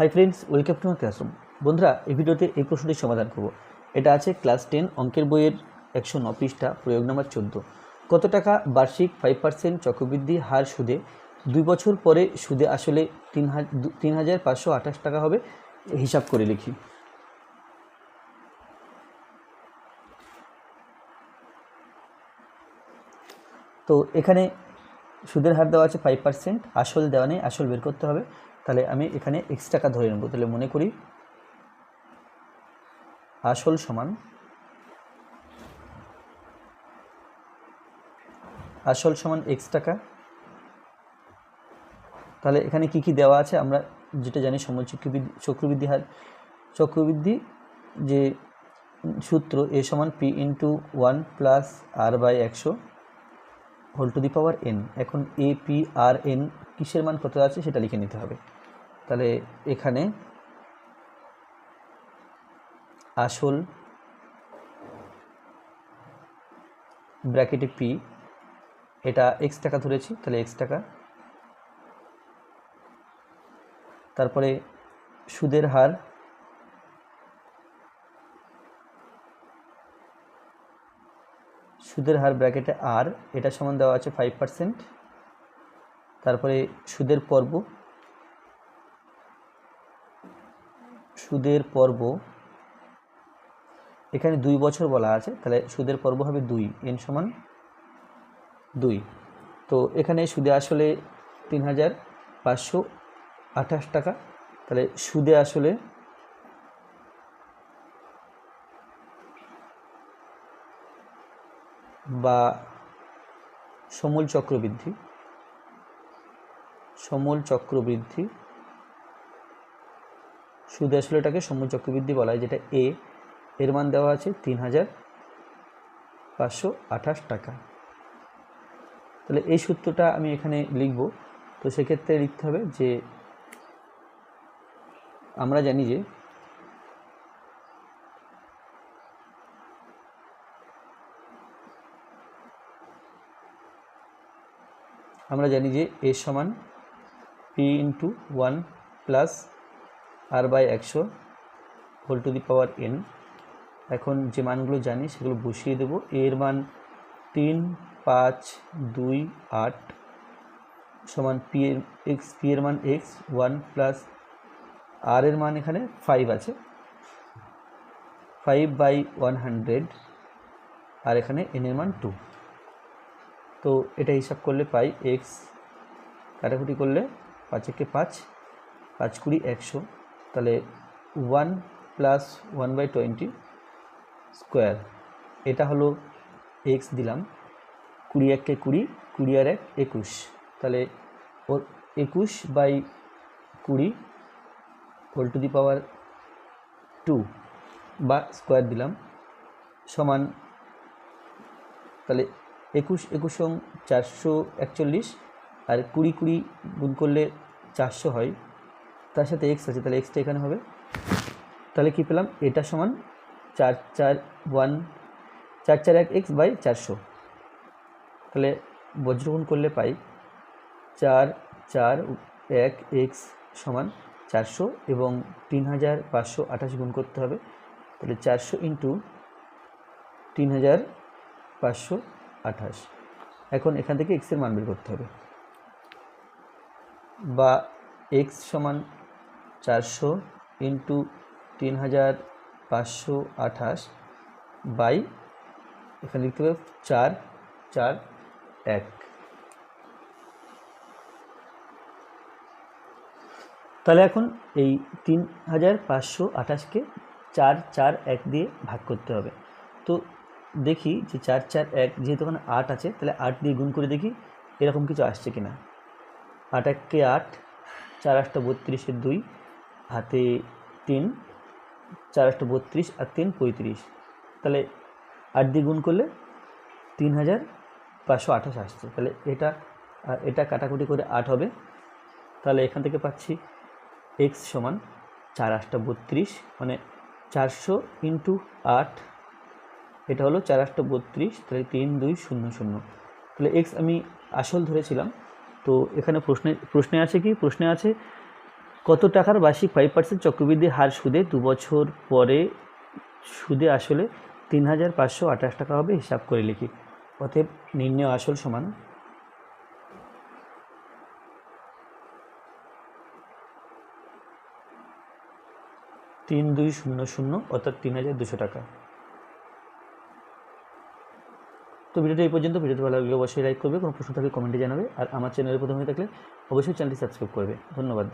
Hi friends welcome to my classroom বন্ধুরা, এই ভিডিওতে এই প্রশ্নটির সমাধান করব। এটা আছে ক্লাস টেন অঙ্কের বইয়ের একশো ন পৃষ্ঠা, প্রয়োগ নাম্বার চোদ্দ। কত টাকা বার্ষিক ফাইভ পার্সেন্ট চক্রবৃদ্ধি হার সুদে? দুই বছর পরে সুদে আসলে তিন তিন হাজার পাঁচশো আঠাশ টাকা হবে, হিসাব করে লিখি। তো এখানে সুদের হার দেওয়া আছে ফাইভ পার্সেন্ট আসল দেওয়া নেই, আসল বের করতে হবে। তাহলে আমি এখানে এক্স টাকা ধরে নেব। তাহলে মনে করি আসল সমান আসল সমান এক্স টাকা। তাহলে এখানে কি কি দেওয়া আছে? আমরা যেটা জানি সমল চক্রবৃদ্ধি চক্রবৃদ্ধি হার, চক্রবৃদ্ধি যে সূত্র এ সমান P into one plus R by একশো whole to the power N এখন এ পি আর এন কিসের মান কত আছে সেটা লিখে নিতে হবে। তাহলে এখানে আসল ব্র্যাকেটে পি এটা এক্স টাকা ধরেছি, তাহলে এক্স টাকা। তারপরে সুদের হার সুদের হার ব্র্যাকেটে আর এটা সমান দেওয়া আছে ফাইভ পার্সেন্ট তারপরে সুদের পর্ব সুদের পর্ব, এখানে দুই বছর বলা আছে, তাহলে সুদের পর্ব হবে দুই এন সমান দুই। তো এখানে সুদে আসলে তিন হাজার পাঁচশো আঠাশ টাকা, তাহলে সুদে আসলে বা সমূল চক্রবৃদ্ধি সমূল চক্রবৃদ্ধি সুদে আসলে এটাকে সমূল চক্রবৃদ্ধি বলা হয়, যেটা এ এর মান দেওয়া আছে তিন হাজার পাঁচশো আঠাশ টাকা। তাহলে এই সূত্রটা আমি এখানে লিখব। তো সেক্ষেত্রে লিখতে হবে যে, আমরা জানি যে, আমরা জানি যে এ সমান P into one plus R by একশো whole to the power N এখন যে মানগুলো জানি, সেগুলো বসিয়ে দেব। এর মান তিন, পাঁচ, দুই, আট সমান পি এর এক্স পি এর মান এক্স ওয়ান প্লাস আর এর মান এখানে ফাইভ আছে। ফাইভ বাই ওয়ান হান্ড্রেড আর এখানে এন এর মান টু তো এটা হিসাব করলে পাই এক্স কাটাকুটি করলে পাঁচ একে পাঁচ পাঁচ কুড়ি একশো। তাহলে one plus one by twenty square এটা হলো এক্স দিলাম, কুড়ি এককে কুড়ি কুড়ি আর এক একুশ। তাহলে ওর একুশ বাই কুড়ি whole to the power two বা স্কোয়ার দিলাম, সমান তাহলে একুশ একুশ চারশো একচল্লিশ, আর কুড়ি কুড়ি গুণ করলে চারশো হয় তার সাথে এক্স আছে, তাহলে এক্সটা এখানে হবে। তাহলে কী পেলাম? এটা সমান চার চার ওয়ান, চার চার এক এক্স বাই চারশো। তাহলে বজ্রগুণ করলে পাই চার চার এক এক্স সমান চারশো এবং তিন হাজার পাঁচশো আঠাশ গুণ করতে হবে। তাহলে চারশো ইন্টু তিন হাজার পাঁচশো আঠাশ। এখন এখান থেকে এক্সের মান বের করতে হবে। বা এক্স সমান চারশো ইন্টু তিন হাজার পাঁচশো আঠাশ বাই, এখানে লিখতে হবে চার চার, এক। তাহলে এখন এই তিন হাজার পাঁচশো আঠাশকে চার চার, এক দিয়ে ভাগ করতে হবে। তো দেখি যে চার চার, এক যেহেতু ওখানে আট আছে, তাহলে আট দিয়ে গুণ করে দেখি এরকম কিছু আসছে কিনা। আট এককে আট, চার আটটা বত্রিশের দুই হাতে তিন, চার আটটা বত্রিশ আর তিন পঁয়ত্রিশ। তাহলে আট দিয়ে গুণ করলে তিন হাজার পাঁচশো আঠাশ আসছে। তাহলে এটা এটা কাটাকুটি করে আট হবে। তাহলে এখান থেকে পাচ্ছি এক্স সমান চার আটটা বত্রিশ মানে চারশো ইন্টু আট, এটা হলো চার আটটা বত্রিশ, তাহলে তিন, দুই, শূন্য শূন্য। তাহলে এক্স আমি আসল ধরেছিলাম। তো এখানে প্রশ্নে প্রশ্নে আছে কি? প্রশ্নে আছে কত টাকার বার্ষিক ফাইভ পার্সেন্ট চক্রবৃদ্ধি হার সুদে দু বছর পরে সুদে আসলে তিন হাজার পাঁচশো আঠাশ টাকা হবে হিসাব করে লিখি। অতএব নির্ণয় আসল সমান। তিন দুই শূন্য শূন্য অর্থাৎ তিন হাজার দুশো টাকা। তো ভিডিওটা এই পর্যন্ত। ভিডিওটি ভালো লাগলে অবশ্যই লাইক করবে। কোনো প্রশ্ন থাকলে কমেন্টে জানাবে। আর আমার চ্যানেলে প্রথমে থাকলে অবশ্যই চ্যানেলটি সাবস্ক্রাইব করবে। ধন্যবাদ।